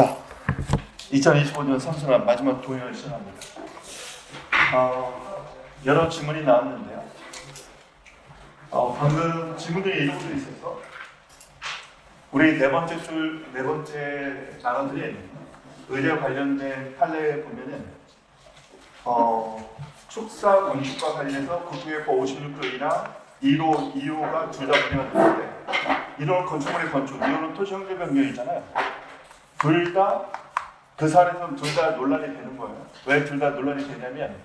자, 2025년 선순환 마지막 동행을 시작합니다. 어, 여러 질문이 나왔는데요. 어, 방금 질문들이 이 정도 있어서 우리 네 번째 줄, 네 번째 단어들이 의대 관련된 판례에 보면은 어, 축사 건축과 관련해서 국부예법 56조이나 1호, 2호가 둘다 되는데 1호는 건축물의 건축, 2호는 토지 형질 변경이잖아요. 둘 다 그 사례에서는 둘다 논란이 되는 거예요. 왜 둘 다 논란이 되냐면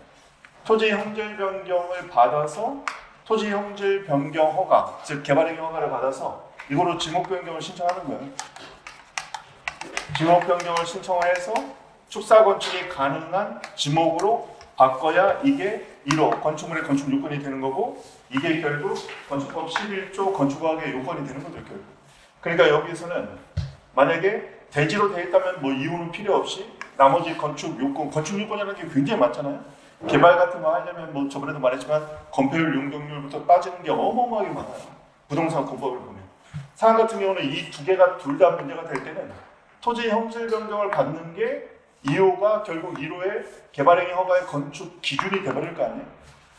토지 형질 변경을 받아서 토지 형질 변경 허가, 즉 개발행위 허가를 받아서 이거로 지목 변경을 신청하는 거예요. 지목 변경을 신청해서 축사 건축이 가능한 지목으로 바꿔야 이게 1호 건축물의 건축 요건이 되는 거고 이게 결국 건축법 11조 건축허가의 요건이 되는 거죠 결국. 그러니까 여기서는 만약에 대지로 되어 있다면 뭐 이유는 필요 없이 나머지 건축 요건, 건축 요건이라는 게 굉장히 많잖아요. 개발 같은 거 하려면 뭐 저번에도 말했지만 건폐율 용적률부터 빠지는 게 어마어마하게 많아요. 부동산 건법을 보면. 상한 같은 경우는 이 두 개가 둘 다 문제가 될 때는 토지 형질 변경을 받는 게 2호가 결국 1호의 개발행위 허가의 건축 기준이 돼버릴 거 아니에요.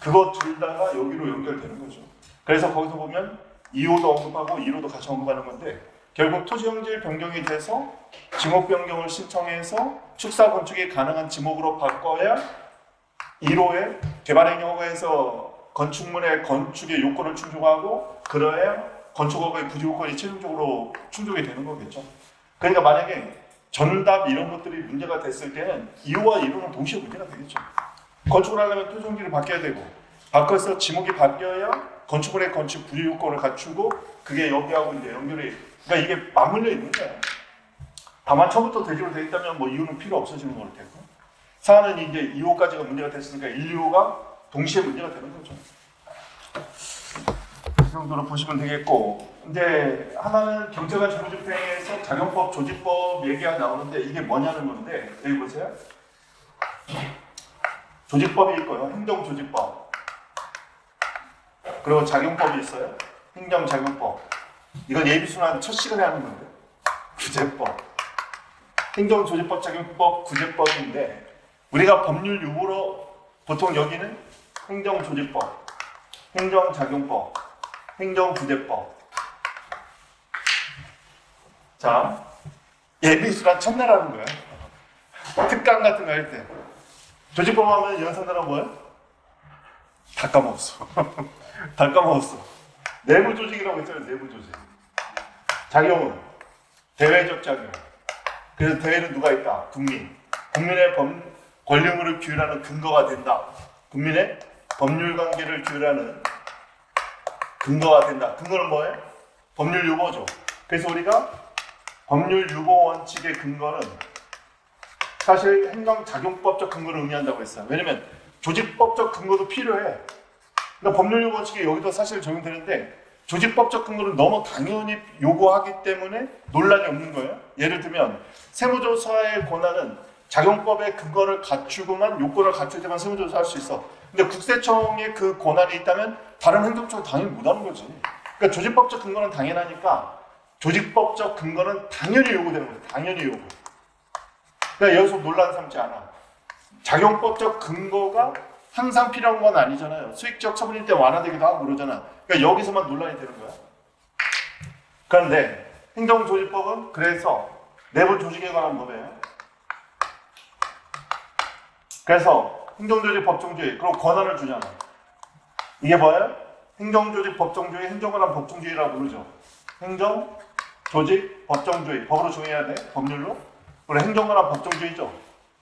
그거 둘 다가 여기로 연결되는 거죠. 그래서 거기서 보면 2호도 언급하고 1호도 같이 언급하는 건데 결국 토지 형질 변경이 돼서 지목 변경을 신청해서 축사 건축이 가능한 지목으로 바꿔야 1호의 개발행위 허가에서 건축물의 건축의 요건을 충족하고 그래야 건축허가의 부지 요건이 최종적으로 충족이 되는 거겠죠. 그러니까 만약에 전답 이런 것들이 문제가 됐을 때는 2호와 1호는 동시에 문제가 되겠죠. 건축을 하려면 토종기를 바뀌어야 되고 바꿔서 지목이 바뀌어야 건축물의 건축 부지 요건을 갖추고 그게 여기하고 이제 연결이 그러니까 이게 맞물려 있는 거예요. 다만 처음부터 대지로 되어 있다면 뭐 이유는 필요 없어지는 걸 테고 사안은 이제 2호까지가 문제가 됐으니까 1, 2호가 동시에 문제가 되는 거죠. 이 정도로 보시면 되겠고 근데 하나는 경제가 주무집행에서 작용법, 조직법 얘기가 나오는데 이게 뭐냐는 건데 여기 보세요. 조직법이 있고요. 행정조직법. 그리고 작용법이 있어요. 행정작용법. 이건 예비순환 첫 시간에 하는 건데. 구제법. 행정조직법, 작용법, 구제법인데 우리가 법률 용어로 보통 여기는 행정조직법, 행정작용법, 행정구제법. 자, 예비순환 첫날 하는 거예요. 특강 같은 거 할 때. 조직법 하면 연산단어 뭐예요? 다 까먹었어. 다 까먹었어. 내부 조직이라고 있잖아요. 내부 조직. 작용은 대외적 작용. 그래서 대외는 누가 있다? 국민. 국민의 법, 의무를 규율하는 근거가 된다. 국민의 법률 관계를 규율하는 근거가 된다. 근거는 뭐예요? 법률 유보죠. 그래서 우리가 법률 유보 원칙의 근거는 사실 행정작용법적 근거를 의미한다고 했어요. 왜냐면 조직법적 근거도 필요해. 그러니까 법률 유보 원칙이 여기도 사실 적용되는데 조직법적 근거를 너무 당연히 요구하기 때문에 논란이 없는 거예요. 예를 들면 세무조사의 권한은 작용법의 근거를 갖추고만 요건을 갖춰야지만 세무조사할 수 있어. 근데 국세청에 그 권한이 있다면 다른 행정청은 당연히 못하는 거지. 그러니까 조직법적 근거는 당연하니까 조직법적 근거는 당연히 요구되는 거예요. 당연히 요구. 그러니까 여기서 논란 삼지 않아. 작용법적 근거가 항상 필요한 건 아니잖아요. 수익적 처분일 때 완화되기도 하고 그러잖아. 그러니까 여기서만 논란이 되는 거야. 그런데 행정조직법은 그래서 내부 조직에 관한 법이에요. 그래서 행정조직 법정주의 그리고 권한을 주잖아. 이게 뭐예요? 행정조직 법정주의, 행정권한 법정주의라고 부르죠. 행정, 조직, 법정주의 법으로 정해야 돼 법률로. 그리고 행정권한 법정주의죠.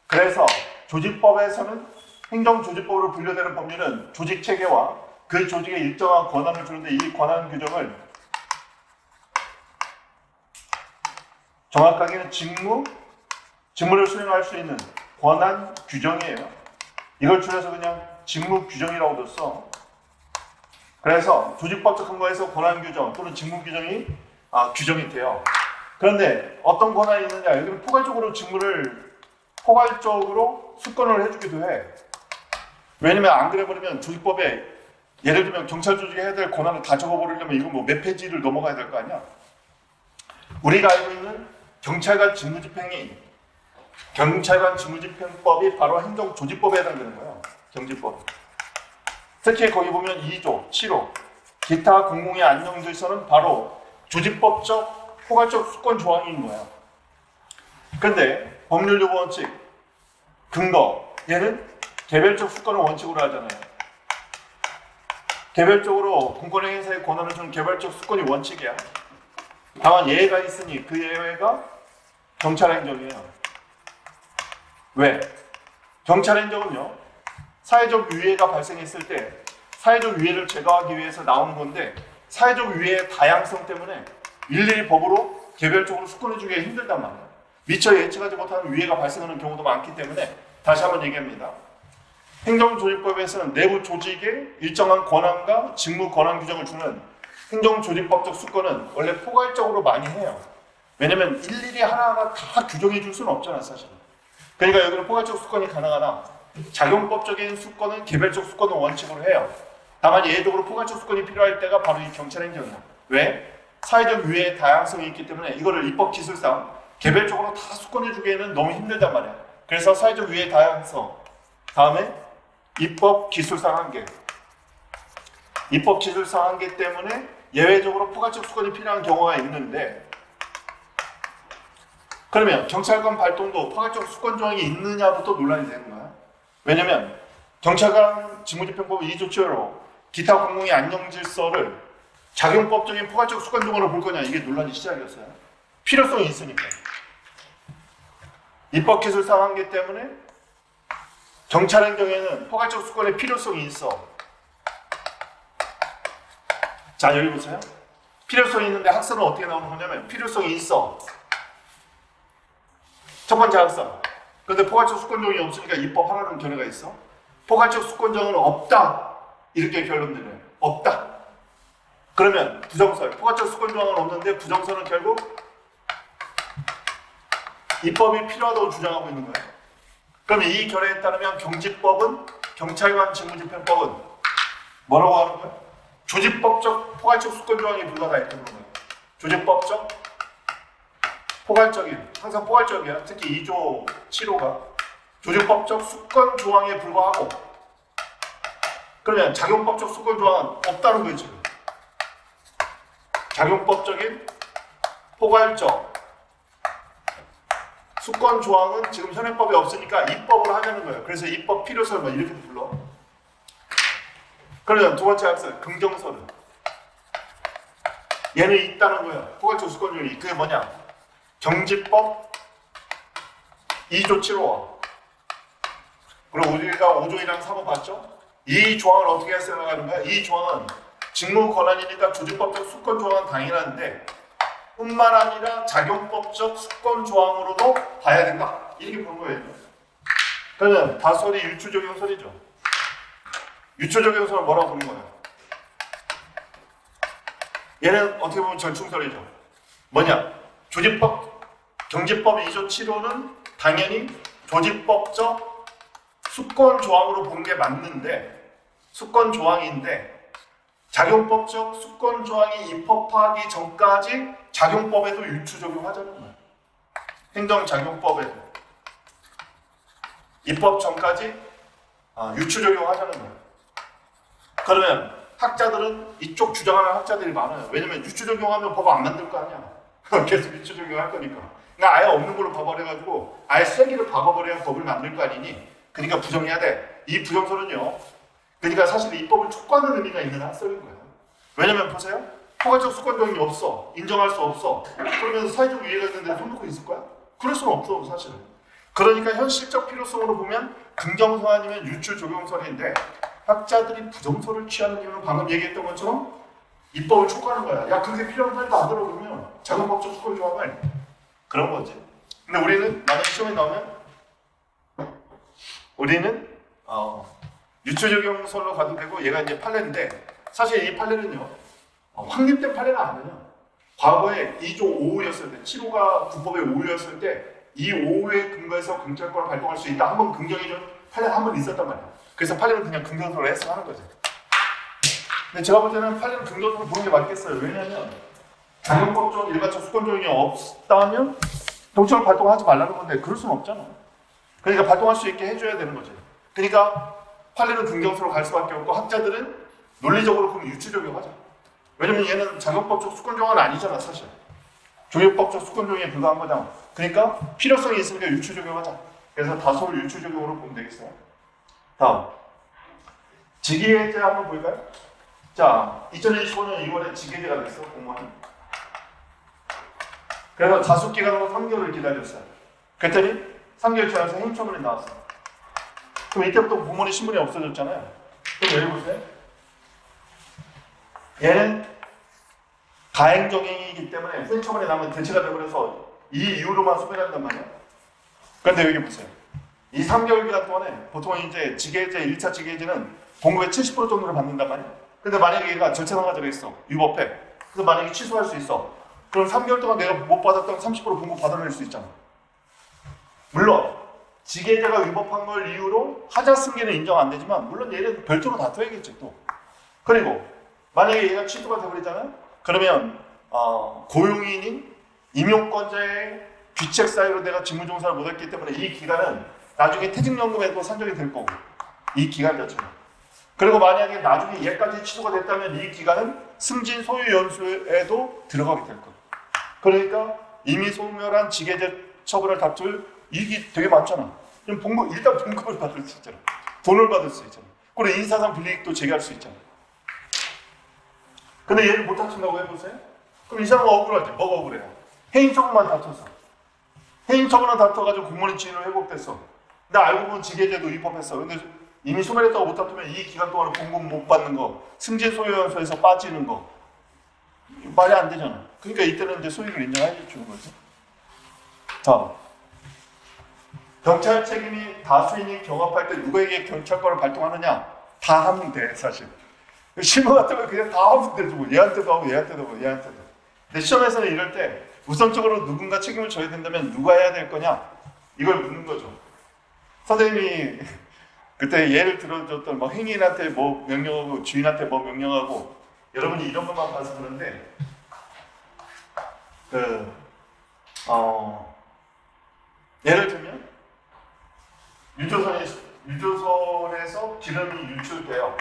그래서 조직법에서는 행정조직법으로 분류되는 법률은 조직 체계와 그 조직에 일정한 권한을 주는데 이 권한 규정을 정확하게는 직무, 직무를 수행할 수 있는 권한 규정이에요. 이걸 줄여서 그냥 직무 규정이라고 뒀어. 그래서 조직법적 근거에서 권한 규정 또는 직무 규정이 아, 규정이 돼요. 그런데 어떤 권한이 있느냐? 여기는 포괄적으로 직무를 포괄적으로 수권을 해주기도 해. 왜냐면 안 그래 버리면 조직법에 예를 들면 경찰 조직이 해야 될 권한을 다 적어버리려면 이거 뭐 몇 페이지를 넘어가야 될 거 아니야? 우리가 알고 있는 경찰관 직무집행이 경찰관 직무집행법이 바로 행정조직법에 해당되는 거예요. 경직법. 특히 거기 보면 2조, 7호 기타 공공의 안정질서는 바로 조직법적 포괄적 수권 조항인 거예요. 근데 법률 요구 원칙 근거 얘는 개별적 수권을 원칙으로 하잖아요. 개별적으로 공권 행사의 권한을 주는 개별적 수권이 원칙이야. 다만 예외가 있으니 그 예외가 경찰 행정이에요. 왜? 경찰 행정은요. 사회적 위해가 발생했을 때 사회적 위해를 제거하기 위해서 나오는 건데 사회적 위해의 다양성 때문에 일일이 법으로 개별적으로 수권해 주기가 힘들단 말이에요. 미처 예측하지 못하는 위해가 발생하는 경우도 많기 때문에 다시 한번 얘기합니다. 행정조직법에서는 내부 조직에 일정한 권한과 직무 권한 규정을 주는 행정조직법적 수권은 원래 포괄적으로 많이 해요. 왜냐면 일일이 하나하나 다 규정해 줄 수는 없잖아, 사실. 그러니까 여기는 포괄적 수권이 가능하나 작용법적인 수권은 개별적 수권을 원칙으로 해요. 다만 예외적으로 포괄적 수권이 필요할 때가 바로 이 경찰행정이야. 왜? 사회적 위해의 다양성이 있기 때문에 이거를 입법 기술상 개별적으로 다 수권해 주기에는 너무 힘들단 말이야. 그래서 사회적 위해의 다양성 다음에 입법 기술상 한계. 입법 기술상 한계 때문에 예외적으로 포괄적 수권이 필요한 경우가 있는데 그러면 경찰관 발동도 포괄적 수권 조항이 있느냐부터 논란이 되는 거야. 왜냐면 경찰관 직무집행법 2조 7로 기타 공공의 안녕 질서를 작용법적인 포괄적 수권 조항으로 볼 거냐 이게 논란이 시작이었어요. 필요성이 있으니까. 입법 기술상 한계 때문에 경찰 행정에는 포괄적 수권의 필요성이 있어. 자 여기 보세요. 필요성이 있는데 학설은 어떻게 나오는 거냐면 필요성이 있어. 첫 번째 학설. 근데 포괄적 수권정이 없으니까 입법 하라는 견해가 있어. 포괄적 수권정은 없다. 이렇게 결론 내려요. 없다. 그러면 부정설. 포괄적 수권조항은 없는데 부정설은 결국 입법이 필요하다고 주장하고 있는 거예요. 그러면 이 결의에 따르면 경직법은 경찰관 직무집행법은 뭐라고 하는 거예요? 조직법적 포괄적 수권 조항이 불가하다 이렇게 보는 거예요. 조직법적 포괄적인 항상 포괄적이야. 특히 2조 7호가 조직법적 수권 조항에 불과하고 그러면 작용법적 수권 조항은 없다는 지금. 작용법적인 포괄적 수권 조항은 지금 현행법에 없으니까 입법을 하자는 거예요. 그래서 입법 필요설 뭐 이렇게 불러. 그러면 두 번째 학설 긍정설은 얘는 있다는 거예요. 포괄적 수권 조항이 그게 뭐냐? 경직법 2조 7호 그리고 우리가 5조이랑 3호 봤죠? 이 조항을 어떻게 생각하는 거야? 이 조항은 직무 권한이니까 조직법적 수권 조항은 당연한데 뿐만 아니라 작용법적 수권 조항으로도 봐야 된다. 이렇게 본 거예요. 그러면 다설이 유추적용설이죠. 유추적용설은 뭐라고 부르는 거예요? 얘는 어떻게 보면 절충설이죠. 뭐냐? 조직법, 경제법 2조 7호는 당연히 조직법적 수권 조항으로 본 게 맞는데 수권 조항인데 작용법적 수권 조항이 입법하기 전까지 작용법에도 유추 적용하자는 거예요. 행정작용법에도 입법 전까지 아, 유추 적용하자는 거예요. 그러면 학자들은 이쪽 주장하는 학자들이 많아요. 왜냐면 유추 적용하면 법 안 만들 거 아니야. 계속 유추 적용할 거니까. 그러니까 아예 없는 걸로 봐버려가지고 아예 세 개를 봐버려야 법을 만들 거 아니니. 그러니까 부정해야 돼. 이 부정설은요. 그러니까 사실 입법을 촉구하는 의미가 있는 학설인 거예요. 왜냐면 보세요. 포괄적 수권적이 없어. 인정할 수 없어. 그러면 사회적 위해가 있는데 손 놓고 있을 거야? 그럴 수는 없어, 사실은. 그러니까 현실적 필요성으로 보면 긍정설 아니면 유추 적용설인데 학자들이 부정설을 취하는 이유는 방금 얘기했던 것처럼 입법을 촉구하는 거야. 야, 그게 필요한 말도 안 들어보면 자금법적 수권 조항을 그런 거지. 근데 우리는 나는 시험에 나오면 우리는 어, 유추 적용설로 가도 되고 얘가 이제 판례인데 사실 이 판례는요 어, 확립된 판례는 아니에요. 과거에 2조 5호였을 때 7호가 국법의 5호였을 때 이 5호에 근거해서 경찰권을 발동할 수 있다. 한번 긍정해준 판례가 한번 있었단 말이에요. 그래서 판례는 그냥 긍정설로 해석하는 거죠. 근데 제가 볼 때는 판례는 긍정설로 보는 게 맞겠어요. 왜냐하면 장용법적 일반적 수권적이 없다면 경찰을 발동하지 말라는 건데 그럴 수는 없잖아. 그러니까 발동할 수 있게 해줘야 되는 거지. 그러니까 판례는 긍정수로 갈 수밖에 없고 학자들은 논리적으로 그럼 유추적용하자. 왜냐면 얘는 자격법적 수권종은 아니잖아 사실. 조율법적 수권종에 불과한 거잖아. 그러니까 필요성이 있으니까 유추적용하자. 그래서 다소를 유추적용으로 보면 되겠어요. 다음 직위해제 한번 볼까요? 자, 2025년 2월에 직위해제가 됐어 공무원이. 그래서 자숙 기간으로 3개월을 기다렸어요. 그랬더니 3개월 지나서 행처분이 나왔어. 그럼 이때부터 공무원의 신분이 없어졌잖아요. 그럼 여기 보세요. 얘는 가행정행이기 때문에 후행처분이 나면 대체가 되버려서 이 이후로만 소멸한단 말이야. 그런데 여기 보세요. 이 3개월 기간 동안에 보통 이제 직계제 1차 직계제는 봉급의 70% 정도를 받는단 말이야. 근데 만약에 얘가 절차상 가져가 있어. 위법해. 그래서 만약에 취소할 수 있어. 그럼 3개월 동안 내가 못 받았던 30% 봉급 받아낼 수 있잖아. 물론 직계제가 위법한 걸 이유로 하자 승계는 인정 안 되지만 물론 얘는 별도로 다퉈야겠지 또. 그리고 만약에 얘가 취소가 돼버리잖아요. 그러면 어, 고용인인 임용권자의 귀책 사유로 내가 직무종사를 못했기 때문에 이 기간은 나중에 퇴직연금에도 산정이 될 거고 이 기간 자체는 그리고 만약에 나중에 얘까지 취소가 됐다면 이 기간은 승진 소유 연수에도 들어가게 될 거예요. 그러니까 이미 소멸한 직계제 처분을 다툴 이익이 되게 많잖아. 그럼 봉급 일단 봉급을 받을 수 있잖아. 돈을 받을 수 있잖아. 그리고 인사상 불이익도 제기할 수 있잖아. 근데 얘를 못 다툰다고 해보세요? 그럼 이 사람은 억울하지. 뭐가 억울해요? 해임 처분만 다퉈서. 해임 처분만 다퉈가지고 공무원 지위로 회복됐어. 근데 알고 보면 직계제도 위법했어. 근데 이미 소멸했다고 못 다투면 이 기간 동안에 공급 못 받는 거, 승진 소유연수에서 빠지는 거 말이 안 되잖아. 그러니까 이때는 이제 소유를 인정해 주는 거지. 다음. 경찰 책임이 다수인이 경합할 때 누구에게 경찰권을 발동하느냐? 다 하면 돼, 사실. 실무 같은 거 그냥 다 하면 되지 뭐 얘한테도 하고 얘한테도 하고 얘한테도 근데 시험에서는 이럴 때 우선적으로 누군가 책임을 져야 된다면 누가 해야 될 거냐 이걸 묻는 거죠 선생님이 그때 예를 들어줬던 뭐 행인한테 뭐 명령하고 주인한테 뭐 명령하고 여러분이 이런 것만 봐서 그런데 그 어, 예를 들면 유조선이 유조선에서 기름이 유출돼요.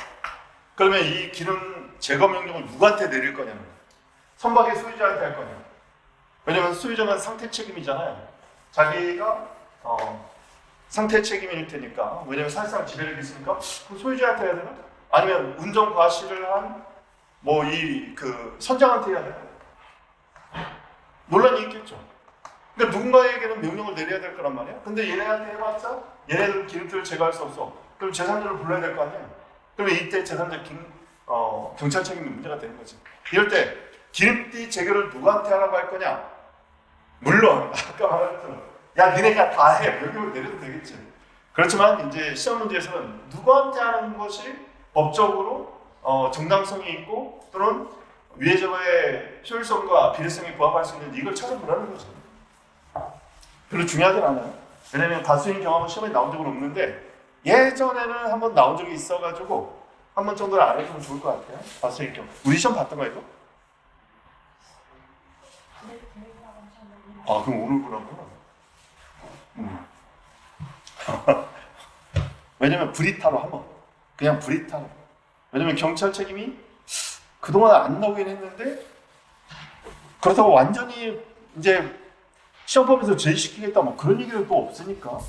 그러면 이 기름 제거 명령을 누구한테 내릴 거예요. 선박의 소유자한테 할 거냐. 왜냐면 소유자는 상태 책임이잖아요. 자기가 어, 상태 책임일 테니까. 왜냐면 사실상 지배력이 있으니까 그럼 소유자한테 해야 되나? 아니면 운전 과실을 한 뭐 이 그 선장한테 해야 되나? 논란이 있겠죠. 그러니까 누군가에게는 명령을 내려야 될 거란 말이야. 근데 얘네한테 해봤자 얘네들은 기름들을 제거할 수 없어. 그럼 제3자를 불러야 될 거 아니야. 그러면 이때 제3자 경, 어, 경찰 책임이 문제가 되는 거지. 이럴 때 기름띠 제거를 누구한테 하라고 할 거냐? 물론 아까 것처럼 야 니네가 다 해. 여기로 내려도 되겠지. 그렇지만 이제 시험 문제에서는 누구한테 하는 것이 법적으로 어, 정당성이 있고 또는 위에 저거의 효율성과 비례성이 부합할 수 있는 이걸 찾아보라는 거죠. 별로 중요하진 않아요. 왜냐면 다수인 경험은 시험에 나온 적은 없는데 예전에는 한번 나온 적이 있어가지고 한 번 정도는 알아주면 좋을 것 같아요. 다수인 경험. 우리 시험 봤던 거 이거? 아 그럼 오늘 보라구나. 음. 왜냐면 브리타로 한번 그냥 브리타로. 왜냐면 경찰 책임이 그동안 안 나오긴 했는데 그렇다고 완전히 이제 시험법에서 제시키겠다 뭐 그런 얘기는 또 없으니까.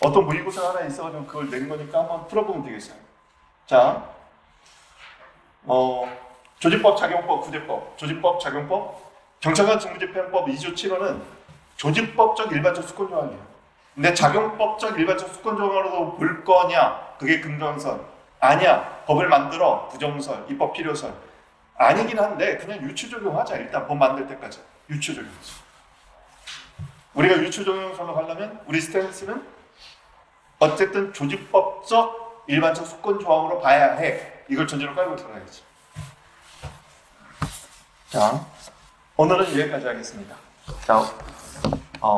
어떤 모의고사 하나 있어가지고 그걸 낸 거니까 한번 풀어보면 되겠어요. 자, 어, 조직법 작용법 구제법. 조직법 작용법. 경찰관 직무집행법 2조 7호는 조직법적 일반적 수권 조항이에요. 근데 작용법적 일반적 수권 조항으로도 볼 거냐? 그게 긍정선 아니야. 법을 만들어. 부정설. 입법 필요설. 아니긴 한데 그냥 유추 적용하자 일단. 법 만들 때까지. 유추 적용. 우리가 유추 적용선로 가려면 우리 스탠스는 어쨌든 조직법적 일반적 수권 조항으로 봐야 해. 이걸 전제로 깔고 들어가야지. 자, 오늘은 여기까지 하겠습니다. 자, 어,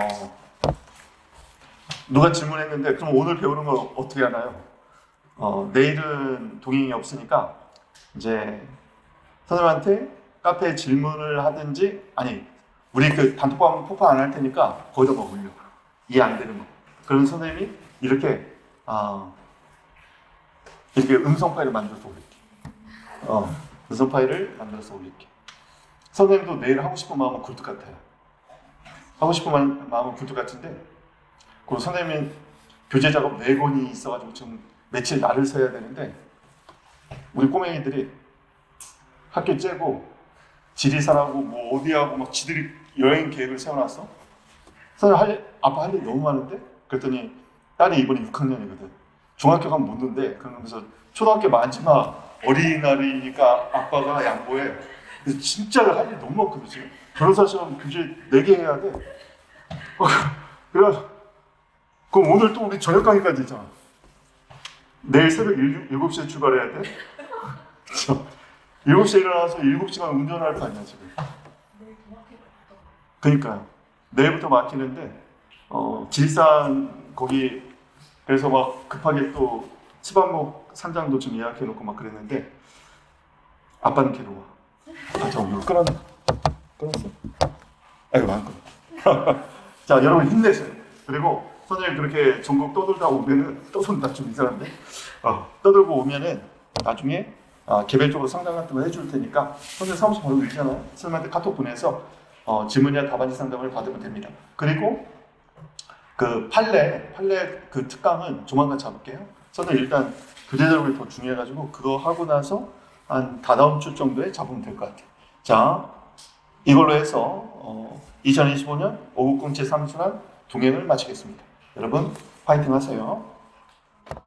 누가 질문했는데 그럼 오늘 배우는 거 어떻게 하나요? 어, 내일은 동행이 없으니까 이제 선생님한테 카페에 질문을 하든지 아니 우리 그 단톡방 폭파 안 할 테니까 거기다 막 올려. 이해 안 되는 거. 그런 선생님이 이렇게 아 이렇게 음성 파일을 만들어서 올릴게. 어, 음성 파일을 만들어서 올릴게. 선생님도 내일 하고 싶은 마음은 굴뚝 같아요. 하고 싶은 마- 마음은 굴뚝 같은데, 그 선생님이 교재 작업 네 권이 있어가지고 지금 며칠 날을 서야 되는데, 우리 꼬맹이들이 학교 째고 지리산하고 뭐 어디하고 막 지들이 여행 계획을 세워놨어. 선생님 할, 아빠 할 일 너무 많은데? 그랬더니 딸이 이번에 6학년이거든. 중학교 가면 못 논대. 그러면서 초등학교 마지막 어린이날이니까 아빠가 양보해. 근데 진짜 할 일이 너무 많거든 지금. 변호사 시험 교재 4개 해야 돼. 어, 그래서 그럼 오늘 또 우리 저녁 강의까지 있잖아. 내일 새벽 7, 7시에 출발해야 돼. 그쵸? 7시에 일어나서 7시간 운전할 거 아니야 지금. 그러니까요. 내일부터 막히는데 어, 질산 거기 그래서 막 급하게 또 치반목 산장도 좀 예약해 놓고 막 그랬는데 아빠는 괴로워. 아, 저 이거 끊었나? 끊었어? 아이고 안 끊어. 자 여러분 힘내세요. 그리고 선생님 그렇게 전국 떠돌다 오면은 떠돈다 좀 이상한데 어, 떠들고 오면은 나중에 아, 개별적으로 상담 같은 거 해줄 테니까 선생님 사무실 바로 있잖아요. 선생님한테 카톡 보내서 어, 질문이나 답안지 상담을 받으면 됩니다. 그리고 그 판례 판례 그 특강은 조만간 잡을게요. 선생님 일단 교재 작업이 더 중요해가지고 그거 하고 나서 한 다다음 주 정도에 잡으면 될 것 같아요. 자 이걸로 해서 어, 2025년 오국공채 삼순환 동행을 마치겠습니다. 여러분 파이팅 하세요.